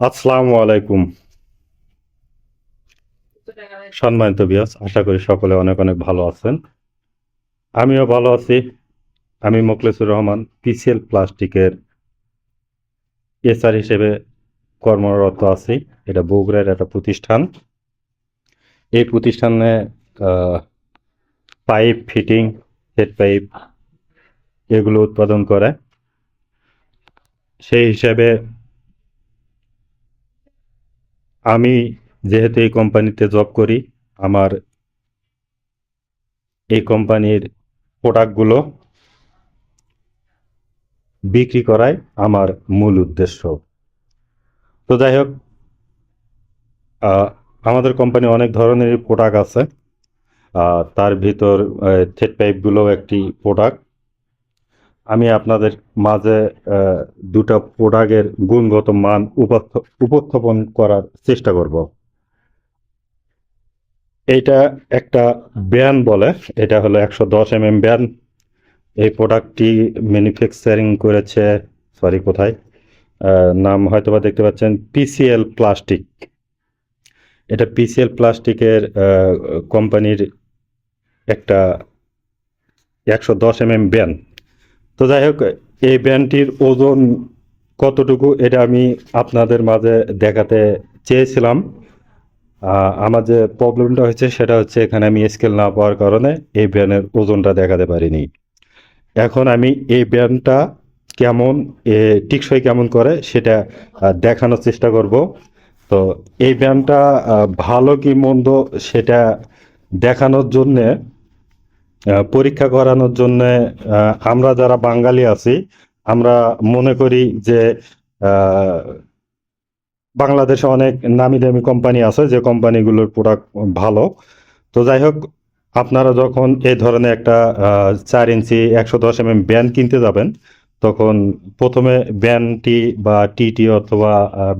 আসসালামু আলাইকুম। সম্মানিত বিয়াস আশা করি সকলে অনেক অনেক ভালো আছেন। আমিও ভালো আছি। আমি মোকলেসুর রহমান, পিসিএল প্লাস্টিকের এসআর হিসেবে কর্মরত আছি। এটা বগুড়ার একটা প্রতিষ্ঠান। এই প্রতিষ্ঠানে পাইপ ফিটিং, হেড পাইপ এগুলো উৎপাদন করে। সেই হিসাবে আমি যেহেতু এই কোম্পানিতে জব করি, আমার এই কোম্পানির প্রোডাক্টগুলো বিক্রি করাই আমার মূল উদ্দেশ্য। তো যাই হোক আমাদের কোম্পানি অনেক ধরনের প্রোডাক্ট আছে। তার ভিতর থ্রেড পাইপগুলো একটি প্রোডাক্ট আমি আপনাদের মাঝে দুটা প্রোডাক্টের গুণগত মান উপস্থাপন করার চেষ্টা করব। এইটা একটা ব্যান বলে, এটা হলো একশো দশ এম এম ব্যান। এই প্রোডাক্টটি ম্যানুফ্যাকচারিং করেছে সরি কোথায়? নাম হয়তোবা দেখতে পাচ্ছেন পিসিএল প্লাস্টিক এটা পিসিএল প্লাস্টিকের কোম্পানির একটা একশো দশ এম এম ব্যান। তো যাই হোক, এই ব্যান্ডটির ওজন কতটুকু এটা আমি আপনাদের মাঝে দেখাতে চেয়েছিলাম। আমার যে প্রবলেমটা হয়েছে সেটা হচ্ছে এখানে আমি স্কেল না পাওয়ার কারণে এই ব্যানের ওজনটা দেখাতে পারিনি। এখন আমি এই ব্যানটা কেমন টিকসই কেমন করে সেটা দেখানোর চেষ্টা করব। তো এই ব্যানটা ভালো কি মন্দ সেটা দেখানোর জন্যে পরীক্ষা করানোর জন্য আমরা যারা বাঙালি আছি, আমরা মনে করি যে বাংলাদেশে অনেক নামি দামি কোম্পানি আছে, যে কোম্পানিগুলোর প্রোডাক্ট ভালো। তো যাই হোক, আপনারা যখন এই ধরনের একটা চার ইঞ্চি একশো দশ এম এম ব্যান কিনতে যাবেন, তখন প্রথমে ব্যানটি বা টিটি অথবা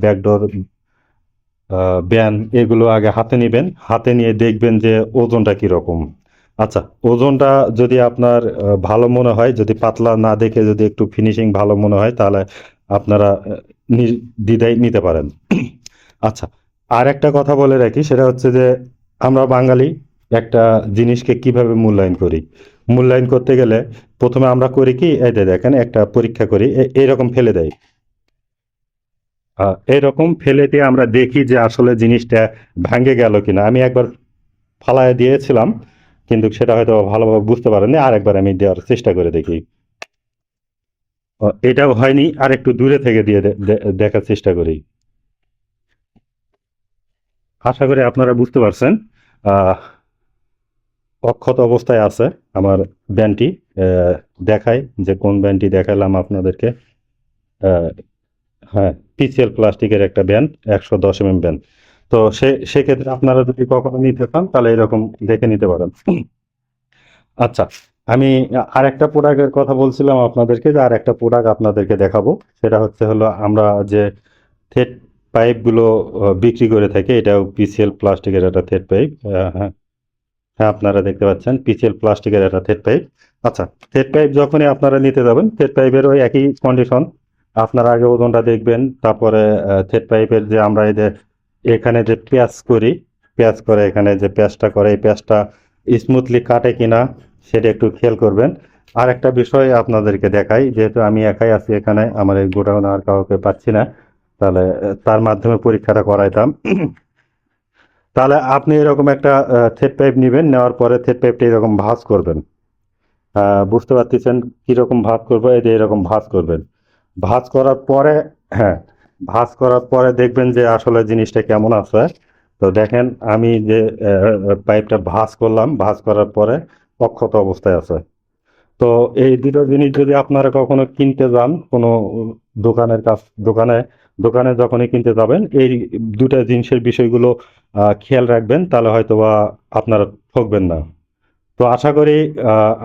ব্যাকডোর ব্যান এগুলো আগে হাতে নেবেন। হাতে নিয়ে দেখবেন যে ওজনটা কীরকম। আচ্ছা ওজনটা যদি আপনার ভালো মনে হয় যদি পাতলা না দেখে যদি একটু ফিনিশিং ভালো মনে হয় তাহলে আপনারা আহ, নির্দ্বিধায় নিতে পারেন। আচ্ছা আর একটা কথা বলে রাখি সেটা হচ্ছে যে আমরা বাঙালি একটা জিনিসকে কীভাবে মূল্যায়ন করি? মূল্যায়ন করতে গেলে প্রথমে আমরা করি কি যে দেখেন একটা পরীক্ষা করি এ- এইরকম ফেলে দেয়। আহ, এইরকম ফেলে দিয়ে আমরা দেখি যে আসলে জিনিসটা ভাঙে গেল কিনা। আমি একবার ফালায় দিয়েছিলাম কিন্তু সেটা হয়তো ভালোভাবে বুঝতে পারেননি। আর একবার আমি দেওয়ার চেষ্টা করে দেখি। এটাও হয়নি। আর একটু দূরে থেকে দিয়ে দেখার চেষ্টা করি। আশা করি আপনারা বুঝতে পারছেন। অক্ষত অবস্থায় আছে আমার ব্যান্ডটি। দেখাই যে কোন ব্যান্ডটি দেখালাম আপনাদেরকে। হ্যাঁ পিসিএল প্লাস্টিকের একটা ব্যান্ড, একশো দশ এম এম ব্যান্ড। তো সে, সেক্ষেত্রে আপনারা যদি কখনো নিতে চান, তাহলে এরকম দেখে নিতে পারেন। আচ্ছা আমি আরেকটা প্রোডাক্টের কথা বলছিলাম আপনাদেরকে, যে আর একটা প্রোডাক্ট আপনাদেরকে দেখাবো। সেটা হচ্ছে হলো আমরা যে থেট পাইপগুলো বিক্রি করে থাকি, এটাও পিসিএল প্লাস্টিকের একটা থেট পাইপ হ্যাঁ। হ্যাঁ আপনারা দেখতে পাচ্ছেন পিসিএল প্লাস্টিকের একটা থেট পাইপ আচ্ছা থ্রেড পাইপ যখনই আপনারা নিতে যাবেন থেট পাইপের ওই একই কন্ডিশন আপনারা আগে ওজনটা দেখবেন, তারপরে থ্রেড পাইপের যে আমরা এই যে এখানে যে পেঁয়াজ করি, পেঁয়াজ করে এখানে যে পেঁয়াজটা করে, এই পেঁয়াজটা স্মুথলি কাটে কিনা সেটা একটু খেয়াল করবেন। আর একটা বিষয় আপনাদেরকে দেখাই, যেহেতু আমি একাই আছি এখানে, আমার এই গোডাউন আর কাউকে পাচ্ছি না, তাহলে তার মাধ্যমে পরীক্ষাটা করাইতাম। তাহলে আপনি এরকম একটা থ্রেড পাইপ নেবেন, নেওয়ার পরে থ্রেড পাইপটা এরকম ভাঁজ করবেন। বুঝতে পারতেছেন কীরকম ভাঁজ করব? এই যে এরকম ভাঁজ করবেন। ভাঁজ করার পরে হ্যাঁ ভাঁজ করার পরে দেখবেন যে আসলে জিনিসটা কেমন আছে। তো দেখেন, আমি যে পাইপটা ভাঁজ করলাম, ভাঁজ করার পরে অক্ষত অবস্থায় আছে। তো এই দুটো জিনিস যদি আপনারা কখনো কিনতে যান, কোনো দোকানের কাছ, দোকানে দোকানে যখনই কিনতে যাবেন, এই দুটা জিনিসের বিষয়গুলো খেয়াল রাখবেন, তাহলে হয়তো বা আপনারা ঠকবেন না। তো আশা করি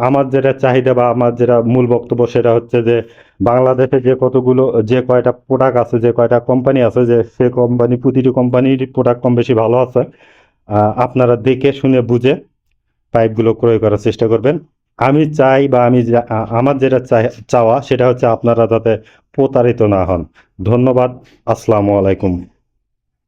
আমার যেটা চাহিদা বা আমার যেটা মূল বক্তব্য সেটা হচ্ছে যে, বাংলাদেশে যে কতগুলো, যে কয়টা প্রোডাক্ট আছে, যে কয়টা কোম্পানি আছে, যে সে কোম্পানি প্রতিটি কোম্পানির প্রোডাক্ট কম বেশি ভালো আছে আপনারা দেখে শুনে বুঝে পাইপগুলো ক্রয় করার চেষ্টা করবেন। আমি চাই বা আমি আমার যেটা চাওয়া সেটা হচ্ছে আপনারা যাতে প্রতারিত না হন। ধন্যবাদ। আসসালামু আলাইকুম।